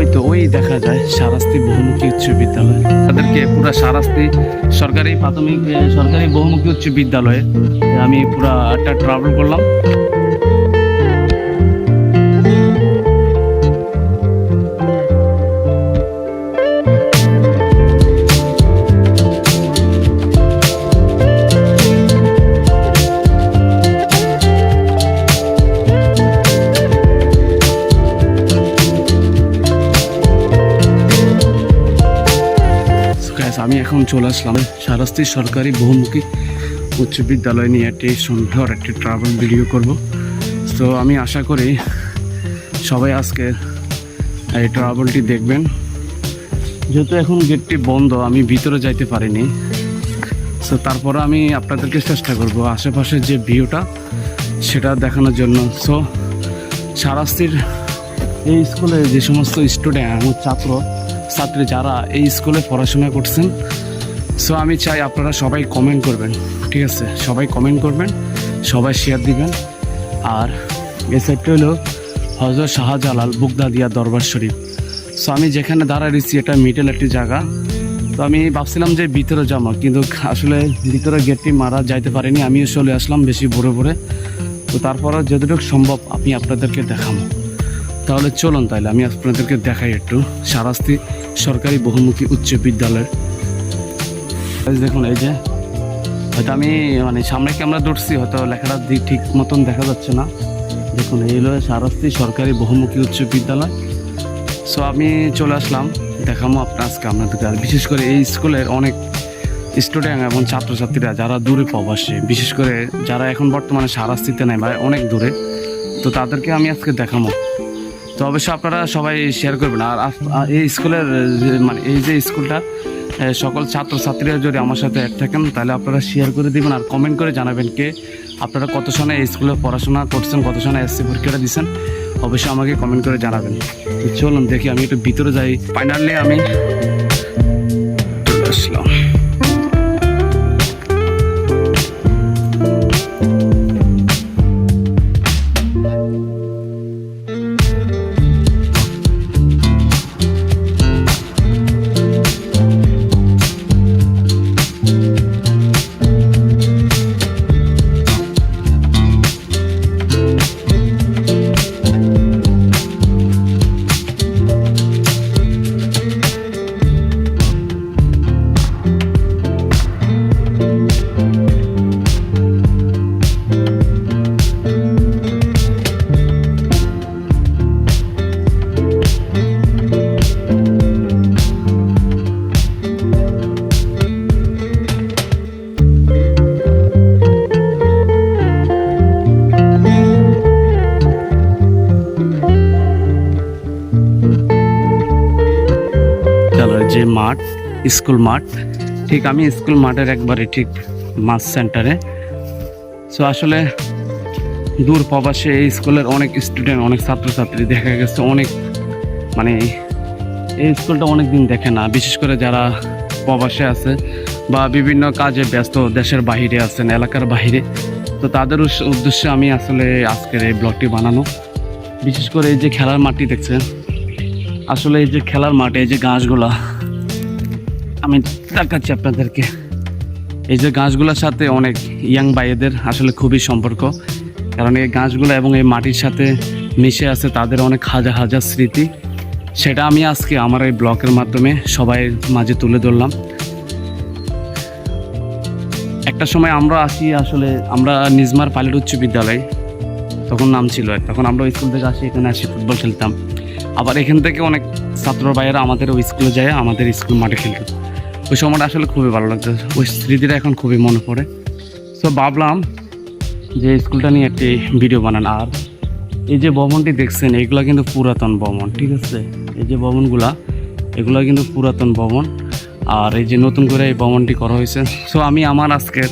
ওই তো, ওই দেখা যায় সারাস্তি বহুমুখী উচ্চ বিদ্যালয়। তাদেরকে পুরা সারাস্তি সরকারি প্রাথমিক সরকারি বহুমুখী উচ্চ বিদ্যালয়ে আমি পুরা একটা ট্রাভেল করলাম। আমি এখন চলে আসলাম সারাস্তি সরকারি বহুমুখী উচ্চ বিদ্যালয় নিয়ে একটি সুন্দর একটি ট্রাভেল ভিডিও করব। তো আমি আশা করি সবাই আজকে এই ট্রাভেলটি দেখবেন। যেহেতু এখন গেটটি বন্ধ, আমি ভিতরে যাইতে পারিনি। সো তারপরে আমি আপনাদেরকে চেষ্টা করব আশেপাশে যে ভিউটা সেটা দেখানোর জন্য। সো সারাস্তির এই স্কুলে যে সমস্ত স্টুডেন্ট ছাত্র ছাত্রী যারা এই স্কুলে পড়াশোনা করছেন সো আমি চাই আপনারা সবাই কমেন্ট করবেন, ঠিক আছে? সবাই কমেন্ট করবেন, সবাই শেয়ার দিবেন। আর এই সাইডটা হলো হজরত শাহজালাল বুগদাদিয়া দরবার শরীফ। সো আমি যেখানে দাঁড়ায় রয়েছি এটা মিডল একটি জায়গা। তো আমি ভাবছিলাম যে ভিতরে যাব, কিন্তু আসলে ভিতরে গেটটি মারা যাইতে পারিনি। আমিও চলে আসলাম বেশি ভোরে ভোরে। তো তারপরে যতটুকু সম্ভব আমি আপনাদেরকে দেখাবো। তাহলে চলুন তাহলে, আমি আপনাদেরকে দেখাই একটু সারাস্তি সরকারি বহুমুখী উচ্চ বিদ্যালয়ের। দেখুন, এই যে, হয়তো আমি মানে সামনে ক্যামেরা ধরছি, হয়তো লেখাটা ঠিক মতন দেখা যাচ্ছে না। দেখুন, এই হলো সারাস্তি সরকারি বহুমুখী উচ্চ বিদ্যালয়। সো আমি চলে আসলাম, দেখামো আপনার আজকে আপনাদেরকে। আর বিশেষ করে এই স্কুলের অনেক স্টুডেন্ট এবং ছাত্রছাত্রীরা যারা দূরে প্রবাসে, বিশেষ করে যারা এখন বর্তমানে সারাস্তিতে নেয় বা অনেক দূরে, তো তাদেরকে আমি আজকে দেখাবো তো অবশ্যই আপনারা সবাই শেয়ার করবেন। আর এই স্কুলের মানে এই যে স্কুলটা সকল ছাত্রছাত্রীরা যদি আমার সাথে এক থাকেন, তাহলে আপনারা শেয়ার করে দিবেন আর কমেন্ট করে জানাবেন কে আপনারা কত সনে এই স্কুলে পড়াশোনা করছেন, কত সনে এসসি পরীক্ষাটা দিচ্ছেন অবশ্যই আমাকে কমেন্ট করে জানাবেন। তো চলুন দেখি, আমি একটু ভিতরে যাই। ফাইনালি আমি চলে আসলাম। যে মাঠ, স্কুল মাঠ। ঠিক আমি স্কুল মাঠের একবারে ঠিক মাস সেন্টারে। সো আসলে দূর প্রবাসে এই স্কুলের অনেক স্টুডেন্ট অনেক ছাত্রছাত্রী দেখা গেছে, অনেক মানে এই স্কুলটা অনেক দিন দেখে না। বিশেষ করে যারা প্রবাসে আছে বা বিভিন্ন কাজে ব্যস্ত, দেশের বাইরে আছেন, এলাকার বাইরে তো তাদের উদ্দেশ্যে আমি আসলে আজকের এই ব্লগটি বানানো। বিশেষ করে এই যে খেলার মাঠটি দেখছেন, আসলে এই যে খেলার মাঠে, এই যে গাছগুলা আমি দেখাচ্ছি আপনাদেরকে। এই যে গাছগুলোর সাথে অনেক ইয়াং ভাইয়েদের আসলে খুবই সম্পর্ক। কারণ এই গাছগুলো এবং এই মাটির সাথে মিশে আছে তাদের অনেক হাজার হাজার স্মৃতি। সেটা আমি আজকে আমার এই ব্লগের মাধ্যমে সবাই মাঝে তুলে ধরলাম। একটা সময় আমরা আসি আসলে আমরা নিজমার পাইলট উচ্চ বিদ্যালয়। তখন নাম ছিল। তখন আমরা ওই স্কুল থেকে আসি, এখানে আসি, ফুটবল খেলতাম। আবার এখান থেকে অনেক ছাত্র ভাইয়েরা আমাদের ওই স্কুলে যায়, আমাদের স্কুল মাঠে খেলতো। ওই সময়টা আসলে খুবই ভালো লাগতো ওই স্মৃতিটা এখন খুবই মনে পড়ে। সো ভাবলাম যে স্কুলটা নিয়ে একটি ভিডিও বানান। আর এই যে ভবনটি দেখছেন, এগুলো কিন্তু পুরাতন ভবন, ঠিক আছে? এই যে ভবনগুলা, এগুলো কিন্তু পুরাতন ভবন। আর এই যে নতুন করে এই ভবনটি করা হয়েছে। সো আমি আমার আজকের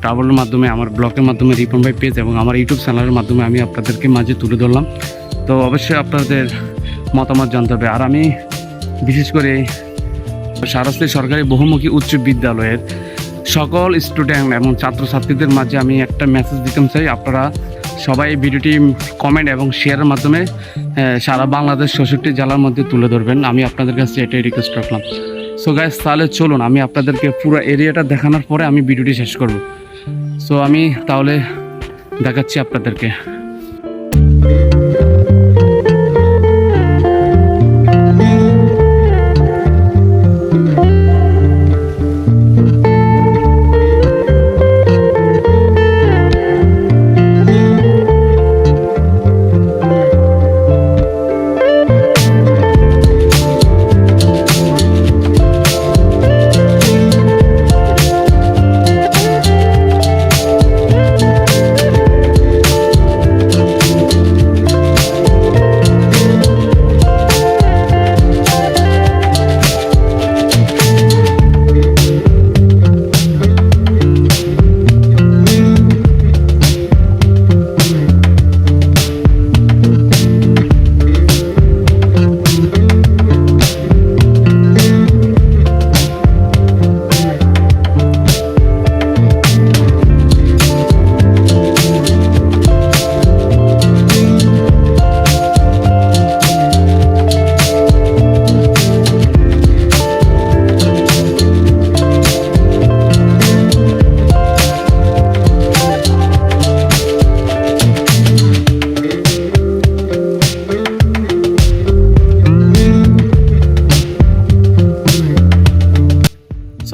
ট্রাভেলের মাধ্যমে, আমার ব্লগের মাধ্যমে রিপন ভাই পেজ এবং আমার ইউটিউব চ্যানেলের মাধ্যমে আমি আপনাদেরকে মাঝে তুলে ধরলাম। তো, অবশ্যই আপনাদের মতামত জানতে হবে। আর আমি, বিশেষ করে সারস্বতী সরকারি বহুমুখী উচ্চ বিদ্যালয়ের সকল স্টুডেন্ট এবং ছাত্রছাত্রীদের মাঝে আমি একটা মেসেজ দিতে চাই আপনারা সবাই ভিডিওটি কমেন্ট এবং শেয়ারের মাধ্যমে সারা বাংলাদেশ ষষ্ঠটি জেলার মধ্যে তুলে ধরবেন। আমি আপনাদের কাছে এটাই রিকোয়েস্ট রাখলাম। সো গাইস তাহলে চলুন, আমি আপনাদেরকে পুরো এরিয়াটা দেখানোর পরে আমি ভিডিওটি শেষ করব। সো আমি তাহলে দেখাচ্ছি আপনাদেরকে।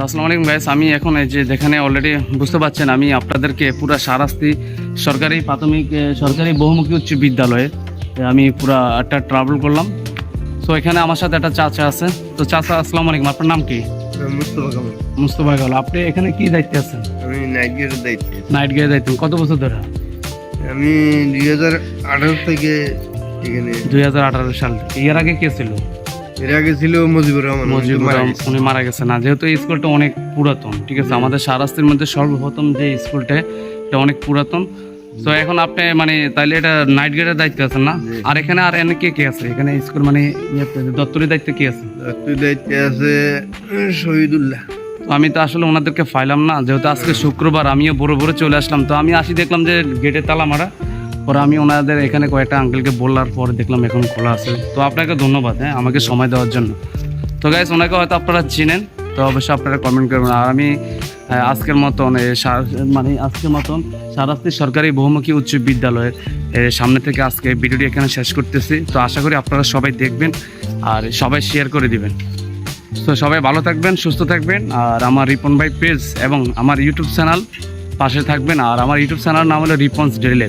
আসসালামু আলাইকুম গাইস আমি এখন এই যে যেখানে অলরেডি বুঝতে পারছেন আমি আপনাদেরকে পুরা সারাস্তি সরকারি প্রাথমিক সরকারি বহুমুখী উচ্চ বিদ্যালয়ে আমি পুরা একটা ট্রাভেল করলাম। সো এখানে আমার সাথে একটা চাচা আছে। তো চাচা আসসালামু আলাইকুম আপনার নাম কি? মুস্তফা কামাল। মুস্তফা গাল আপনি এখানে কি দায়িত্বে আছেন? আমি নাইট দায়িত্বে। নাইট গিয়ে দায়িত্ব কত বছর ধরে? আমি দুই হাজার আঠারো থেকে এখানে। দুই হাজার আঠারো সাল এর আগে কে ছিল? এর আগে ছিল মুজিবুর রহমান মজিবুর রহমান। উনি মারা গেছে না। যেহেতু এই স্কুলটা অনেক পুরাতন ঠিক আছে? আমাদের সারাস্তির মধ্যে সর্বপ্রথম যে স্কুলটা এটা অনেক পুরাতন। তো এখন আপনি মানে তাইলে এটা নাইট গেটের দায়িত্ব আছেন না? আর এখানে আর এনে কে কে আছে? এখানে স্কুল মানে ইয়েতে, দপ্তরি দায়িত্ব কি আছে? রাত্রির দায়িত্বে আছে শহীদুল্লাহ। তো আমি তো আসলে ওনাদেরকে ফাইলাম না। যেহেতু আজকে শুক্রবার আমিও বড় বড় চলে আসলাম। তো আমি আসি দেখলাম যে গেটে তালা মারা। পরে আমি ওনাদের এখানে কয়েকটা আঙ্কেলকে বললার পর দেখলাম এখন খোলা আছে। তো আপনাকে ধন্যবাদ হ্যাঁ আমাকে সময় দেওয়ার জন্য। তো গাইস ওনাকে হয়তো আপনারা চিনেন, তো অবশ্যই আপনারা কমেন্ট করবেন। আর আমি আজকের মতন মানে আজকের মতন সারাস্তি সরকারি বহুমুখী উচ্চ বিদ্যালয়ের সামনে থেকে আজকে ভিডিওটি এখানে শেষ করতেছি। তো আশা করি আপনারা সবাই দেখবেন আর সবাই শেয়ার করে দিবেন। তো সবাই ভালো থাকবেন, সুস্থ থাকবেন। আর আমার রিপন ভাই পেজ এবং আমার ইউটিউব চ্যানেল পাশে থাকবেন। আর আমার ইউটিউব চ্যানেল নাম হলো রিপন্স ডেলি